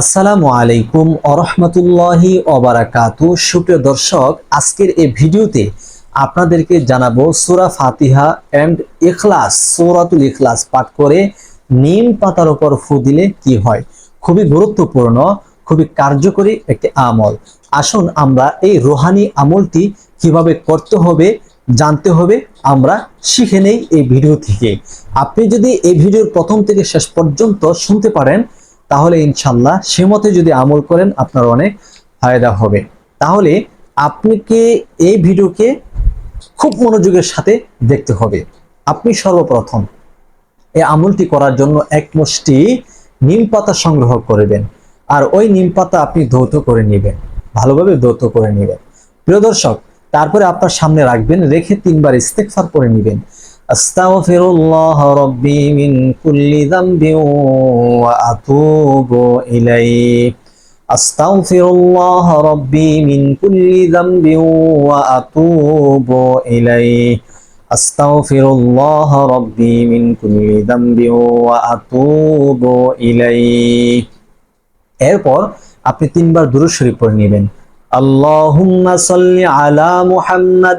আসসালামু আলাইকুম আরহামতুল্লাহি অবারাকাতু সুপ্রিয় দর্শক, আজকের এই ভিডিওতে আপনাদেরকে জানাব সূরা ফাতিহা অ্যান্ড ইখলাস, সূরাতুল ইখলাস পাঠ করে নিম পাতার উপর ফু দিলে কি হয়? খুবই গুরুত্বপূর্ণ, খুবই কার্যকরী একটি আমল। আসুন আমরা এই রোহানি আমলটি কীভাবে করতে হবে, জানতে হবে, আমরা শিখে নেই এই ভিডিও থেকে। আপনি যদি এই ভিডিওর প্রথম থেকে শেষ পর্যন্ত শুনতে পারেন তাহলে ইনশাল্লাহ সে মতে যদি আমল করেন, আপনার অনেক ফায়দা হবে। তাহলে আপনাকে এই ভিডিওকে খুব মনোযোগের সাথে দেখতে হবে। আপনি সর্বপ্রথম এই আমলটি করার জন্য এক মুষ্টি নিম পাতা সংগ্রহ করবেন আর ওই নিম পাতা আপনি ধৌত করে নেবেন। ভালোভাবে ধৌত করে নেবেন। প্রিয় দর্শক, তারপরে আপনার সামনে রাখবেন, রেখে তিনবার ইস্তেকফার করে নেবেন। আস্তাগফিরুল্লাহ রাব্বি মিন কুল্লি যামবি ওয়া আতুবু ইলাইহি আস্তাগফিরুল্লাহ রাব্বি মিন কুল্লি যামবি ওয়া আতুবু ইলাইহি আস্তাগফিরুল্লাহ রাব্বি মিন কুল্লি যামবি ওয়া আতুবু ইলাইহি এরপর আপনি তিনবার দুরূদ শরীফ পড়ে নেবেন। আল্লাহুম্মা সাল্লি আলা মুহাম্মাদ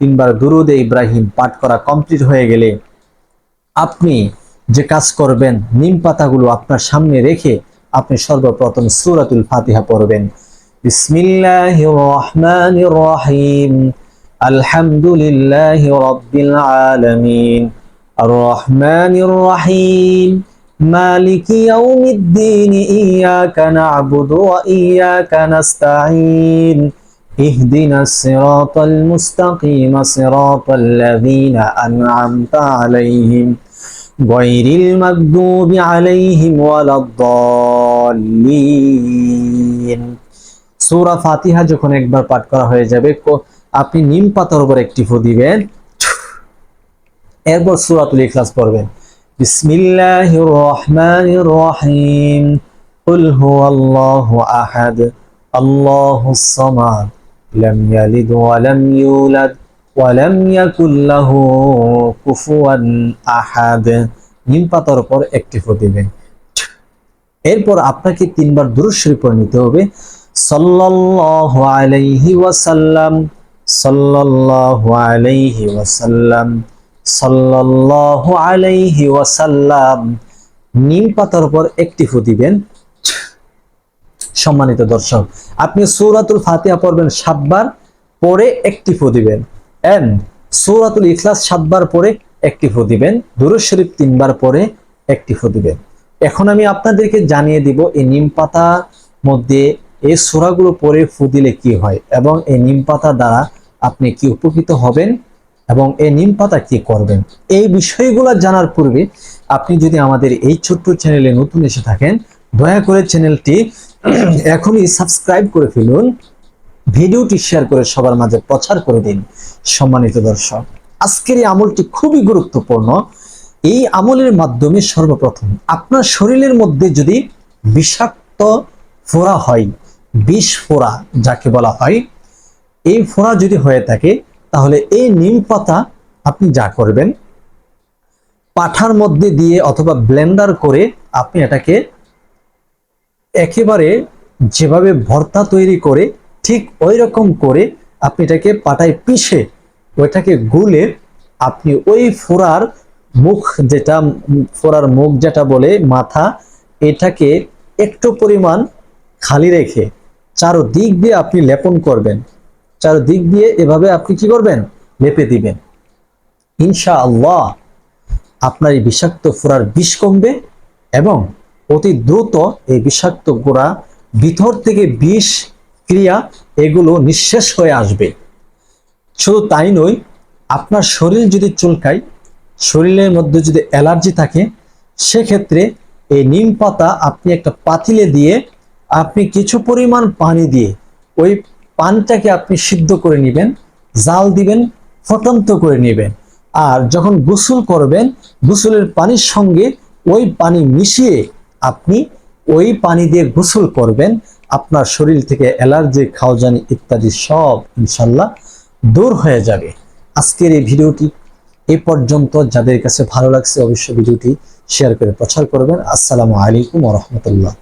তিনবার দুরুদে ইব্রাহিম পাঠ করা কমপ্লিট হয়ে গেলে আপনি যে কাজ করবেন নিম পাতাগুলো আপনার সামনে রেখে আপনি সর্বপ্রথম সূরাতুল ফাতিহা পড়বেন বিসমিল্লাহির রহমানির রহিম আলহামদুলিল্লাহি রাব্বিল আলামিন আর রহমানির রহিম مالك يوم الدين إياك نعبد وإياك نستعين اهدنا الصراط المستقيم صراط الذين أنعمت عليهم غير المغضوب عليهم ولا الضالين সূরা ফাতিহা যখন একবার পাঠ করা হয়ে যাবে কো- আপনি নিম পাতার উপর একটি ফু দিবেন এরপর সূরাতুল ইখলাস পড়বেন বিসমিল্লাহির রহমানির রহিম قل هو الله أحد الله الصمد لم يلد ولم يولد ولم يكن له كفوا أحد নিম পাতার উপর একটি ফু দিবেন এরপর আপনাকে তিনবার দুরূদ শরীফ পড়ে নিতে হবে সাল্লাল্লাহু আলাইহি ওয়াসাল্লাম সাল্লাল্লাহু আলাইহি ওয়াসাল্লাম সাল্লাল্লাহু আলাইহি ওয়াসাল্লাম নিম পাতার উপর একটি ফু দিবেন সম্মানিত দর্শক, আপনি সূরাতুল ফাতিহা পড়বেন সাতবার, পরে একটি ফু দিবেন। এন্ড সূরাতুল ইখলাস সাতবার পরে একটি ফু দিবেন। দুরূদ শরীফ তিনবার পরে একটি ফু দিবেন। এখন আমি আপনাদেরকে জানিয়ে দিব, এই নিম পাতা মধ্যে এই সূরাগুলো পরে ফু দিলে কি হয় এবং এই নিম পাতা দ্বারা আপনি কি উপকৃত হবেন এবং এই নিম পাতা কি করবেন? এই বিষয়গুলো জানার পূর্বে আপনি যদি আমাদের এই ছোট্ট চ্যানেলে নতুন এসে থাকেন দয়া করে চ্যানেলটি এখনই সাবস্ক্রাইব করে ফেলুন। ভিডিওটি শেয়ার করে সবার মাঝে প্রচার করে দিন, সম্মানিত দর্শক। আজকের এই আমলটি খুবই গুরুত্বপূর্ণ। এই আমলের মাধ্যমে সর্বপ্রথম আপনার শরীরের মধ্যে যদি বিষাক্ত ফোড়া হয়, বিষ ফোড়া যাকে বলা হয়, এই ফোড়া যদি হয়ে থাকে, তাহলে এই নিম পাতা আপনি যা করবেন, পাঠার মধ্যে দিয়ে অথবা ব্লেন্ডার করে আপনি এটাকে একেবারে যেভাবে ভর্তা তৈরি করে, ঠিক ওই রকম করে আপনি এটাকে পাটায় পিষে ওইটাকে গুলে আপনি ওই ফোড়ার মুখ যেটা, ফোড়ার মুখ যেটা বলে মাথা, এটাকে একটু পরিমাণ খালি রেখে চারো দিক দিয়ে আপনি লেপন করবেন। চারো দিক দিয়ে এভাবে আপনি কি করবেন? লেপে দিবেন। ইনশা আল্লাহ আপনার এই বিষাক্ত ফোড়ার বিষ কমবে এবং অতি দ্রুত এই বিষাক্ত গোড়া ভিতর থেকে বিষ ক্রিয়া এগুলো নিঃশেষ হয়ে আসবে। শুধু তাই নয়, আপনার শরীর যদি চুলকায়, শরীরের মধ্যে যদি অ্যালার্জি থাকে, সেক্ষেত্রে এই নিম পাতা আপনি একটা পাতিলে দিয়ে আপনি কিছু পরিমাণ পানি দিয়ে ওই পানটাকে আপনি সিদ্ধ করে নেবেন, জাল দিবেন, ফটন্ত করে নেবেন। আর যখন গোসল করবেন, গোসলের পানির সঙ্গে ওই পানি মিশিয়ে আপনি ওই পানি দিয়ে গোসল করবেন, আপনার শরীর থেকে অ্যালার্জি, খাওয়াজানি ইত্যাদি সব ইনশাল্লাহ দূর হয়ে যাবে। আজকের এই ভিডিওটি এ পর্যন্ত। যাদের কাছে ভালো লাগছে অবশ্যই ভিডিওটি শেয়ার করে প্রচার করবেন। আসসালামু আলাইকুম রহমতুল্লাহ।